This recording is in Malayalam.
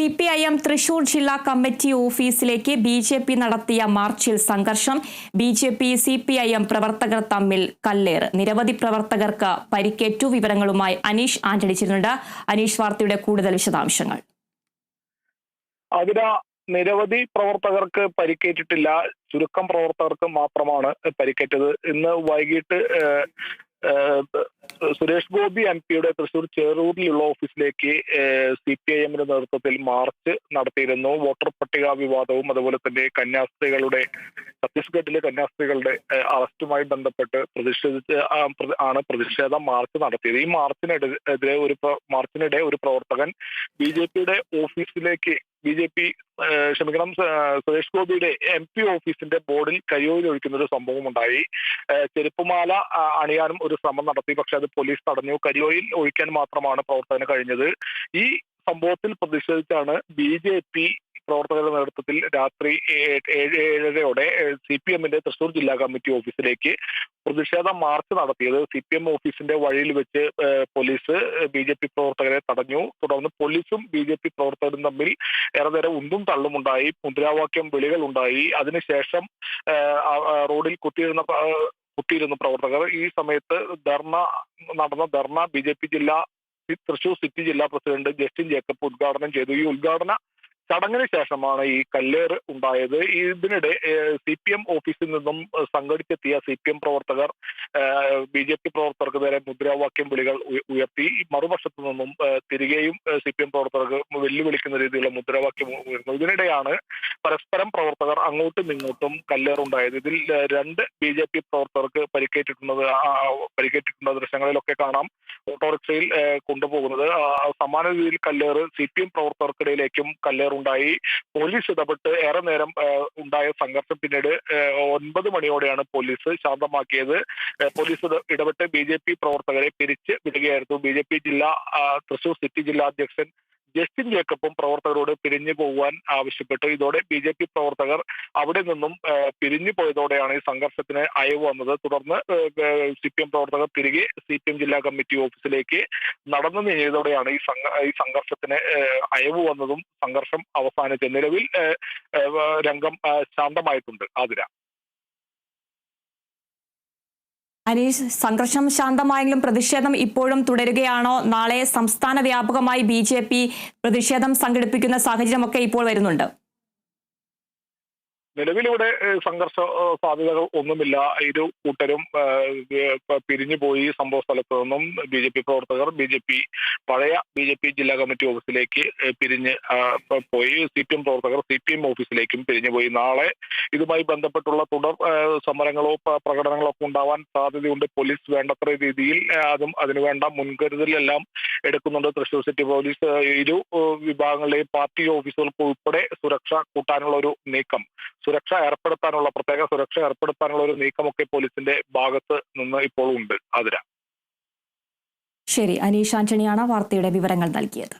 C P I M Thrissur ജില്ലാ കമ്മിറ്റി ഓഫീസിലേക്ക് ബി ജെ പി നടത്തിയ മാർച്ചിൽ സംഘർഷം. B J P C P I M പ്രവർത്തകർ തമ്മിൽ കല്ലേറ്. നിരവധി പ്രവർത്തകർക്ക് പരിക്കേറ്റു. വിവരങ്ങളുമായി അനീഷ് ആന്റണി ചേരുന്നുണ്ട് അനീഷ് വാർത്തയുടെ കൂടുതൽ വിശദാംശങ്ങൾ. നിരവധി പ്രവർത്തകർക്ക് പരിക്കേറ്റിട്ടില്ല. ചുരുക്കം പ്രവർത്തകർക്ക് മാത്രമാണ് പരിക്കേറ്റത്. ഇന്ന് വൈകിട്ട് സുരേഷ് ഗോപി എം പിയുടെ തൃശൂർ ചേറൂരിലുള്ള ഓഫീസിലേക്ക് സി പി ഐ എമ്മിന്റെ നേതൃത്വത്തിൽ മാർച്ച് നടത്തിയിരുന്നു. വോട്ടർ പട്ടിക വിവാദവും അതുപോലെ തന്നെ കന്യാസ്ത്രീകളുടെ ഛത്തീസ്ഗഡിലെ കന്യാസ്ത്രീകളുടെ അറസ്റ്റുമായി ബന്ധപ്പെട്ട് പ്രതിഷേധിച്ച് ആണ് പ്രതിഷേധ മാർച്ച് നടത്തിയത്. ഈ മാർച്ചിനെതിരെ ഒരു മാർച്ചിനിടെ ഒരു പ്രവർത്തകൻ ബി ജെ പിയുടെ ഓഫീസിലേക്ക് ബി ജെ പി ക്ഷമിക്കണം സുരേഷ് ഗോപിയുടെ എം പി ഓഫീസിന്റെ ബോർഡിൽ കയ്യോലൊഴിക്കുന്ന ഒരു സംഭവം ഉണ്ടായി ചെരുപ്പുമാല അണിയാനും ഒരു ശ്രമം നടത്തി. പക്ഷെ അത് പോലീസ് തടഞ്ഞു. കരിയോയിൽ ഒഴിക്കാൻ മാത്രമാണ് പ്രവർത്തനം കഴിഞ്ഞത്. ഈ സംഭവത്തിൽ പ്രതിഷേധിച്ചാണ് ബി ജെ പി പ്രവർത്തകരുടെ നേതൃത്വത്തിൽ രാത്രി ഏഴരയോടെ സി പി എമ്മിന്റെ തൃശൂർ ജില്ലാ കമ്മിറ്റി ഓഫീസിലേക്ക് പ്രതിഷേധ മാർച്ച് നടത്തിയത്. സി പി എം ഓഫീസിന്റെ വഴിയിൽ വെച്ച് പോലീസ് ബി ജെ പി പ്രവർത്തകരെ തടഞ്ഞു. തുടർന്ന് പോലീസും ബി ജെ പി പ്രവർത്തകരും തമ്മിൽ ഏറെ നേരം ഉന്തും തള്ളുമുണ്ടായി. മുദ്രാവാക്യം വിളികൾ ഉണ്ടായി അതിനുശേഷം റോഡിൽ കുത്തിയിരുന്ന കുത്തിയിരുന്ന പ്രവർത്തകർ ഈ സമയത്ത് ധർണ നടന്ന ധർണ ബി ജെ പി ജില്ലാ തൃശൂർ സിറ്റി ജില്ലാ പ്രസിഡന്റ് ജസ്റ്റിൻ ജേക്കബ് ഉദ്ഘാടനം ചെയ്തു. ഈ ഉദ്ഘാടന ചടങ്ങിന് ശേഷമാണ് ഈ കല്ലേറ് ഉണ്ടായത്. ഇതിനിടെ സി പി എം ഓഫീസിൽ നിന്നും സംഘടിച്ചെത്തിയ സി പി എം പ്രവർത്തകർ ബി ജെ പി പ്രവർത്തകർക്ക് നേരെ മുദ്രാവാക്യം വിളികൾ ഉയർത്തി. മറുപക്ഷത്ത് നിന്നും തിരികെയും സി പി എം പ്രവർത്തകർക്ക് വെല്ലുവിളിക്കുന്ന രീതിയിലുള്ള മുദ്രാവാക്യം ഉയർന്നു. ഇതിനിടെയാണ് പരസ്പരം പ്രവർത്തകർ അങ്ങോട്ടും ഇങ്ങോട്ടും കല്ലേറുണ്ടായത് ഇതിൽ രണ്ട് ബി ജെ പി പ്രവർത്തകർക്ക് പരിക്കേറ്റിട്ടുള്ളത് പരിക്കേറ്റിട്ടുള്ള ദൃശ്യങ്ങളിലൊക്കെ കാണാം. ഓട്ടോറിക്ഷയിൽ കൊണ്ടുപോകുന്നത്. സമാന രീതിയിൽ കല്ലേറ് സി പി എം പ്രവർത്തകർക്കിടയിലേക്കും കല്ലേറുണ്ടായി പോലീസ് ഇടപെട്ട് ഏറെ നേരം ഉണ്ടായ സംഘർഷം പിന്നീട് ഒൻപത് മണിയോടെയാണ് പോലീസ് ശാന്തമാക്കിയത്. പോലീസ് ഇടപെട്ട് ബി പ്രവർത്തകരെ പിരിച്ച് വിടുകയായിരുന്നു. ബി ജില്ലാ തൃശൂർ സിറ്റി ജില്ലാ അധ്യക്ഷൻ ജസ്റ്റിൻ ജേക്കബും പ്രവർത്തകരോട് പിരിഞ്ഞു പോകുവാൻ ആവശ്യപ്പെട്ടു. ഇതോടെ ബി ജെ പി പ്രവർത്തകർ അവിടെ നിന്നും പിരിഞ്ഞു പോയതോടെയാണ് ഈ സംഘർഷത്തിന് അയവ് വന്നത്. തുടർന്ന് സി പി എം പ്രവർത്തകർ തിരികെ സി പി എം ജില്ലാ കമ്മിറ്റി ഓഫീസിലേക്ക് നടന്നു നീങ്ങിയതോടെയാണ് ഈ ഈ സംഘർഷത്തിന് അയവ് വന്നതും സംഘർഷം അവസാനിച്ച. നിലവിൽ രംഗം ശാന്തമായിട്ടുണ്ട് ആതിര. അനീഷ് സംഘർഷം ശാന്തമായെങ്കിലും പ്രതിഷേധം ഇപ്പോഴും തുടരുകയാണോ? നാളെ സംസ്ഥാന വ്യാപകമായി ബി പ്രതിഷേധം സംഘടിപ്പിക്കുന്ന സാഹചര്യമൊക്കെ ഇപ്പോൾ വരുന്നുണ്ട്. നിലവിലിവിടെ സംഘർഷ സാധ്യതകൾ ഒന്നുമില്ല. ഇരു കൂട്ടരും പിരിഞ്ഞു പോയി സംഭവ സ്ഥലത്ത് നിന്നും ബി ജെ പി പ്രവർത്തകർ ബി ജെ പി പഴയ ബി ജെ പി ജില്ലാ കമ്മിറ്റി ഓഫീസിലേക്ക് പിരിഞ്ഞ് പോയി. സി പി എം പ്രവർത്തകർ സി പി എം ഓഫീസിലേക്കും പിരിഞ്ഞു പോയി. നാളെ ഇതുമായി ബന്ധപ്പെട്ടുള്ള തുടർ സമരങ്ങളോ പ്രകടനങ്ങളോ ഒക്കെ ഉണ്ടാവാൻ സാധ്യതയുണ്ട്. പോലീസ് വേണ്ടത്ര രീതിയിൽ അതും അതിനുവേണ്ട മുൻകരുതലെല്ലാം എടുക്കുന്നുണ്ട്. തൃശൂർ സിറ്റി പോലീസ് ഇരു വിഭാഗങ്ങളിലെയും പാർട്ടി ഓഫീസുകൾക്ക് ഉൾപ്പെടെ സുരക്ഷ കൂട്ടാനുള്ള ഒരു നീക്കം. സുരക്ഷ ഏർപ്പെടുത്താനുള്ള പ്രത്യേക സുരക്ഷ ഏർപ്പെടുത്താനുള്ള ഒരു നീക്കമൊക്കെ പോലീസിന്റെ ഭാഗത്ത് നിന്ന് ഇപ്പോൾ ഉണ്ട്. അതിരാ ശരി അനീഷ് ആന്റണിയാണ് വാർത്തയുടെ വിവരങ്ങൾ നൽകിയത്.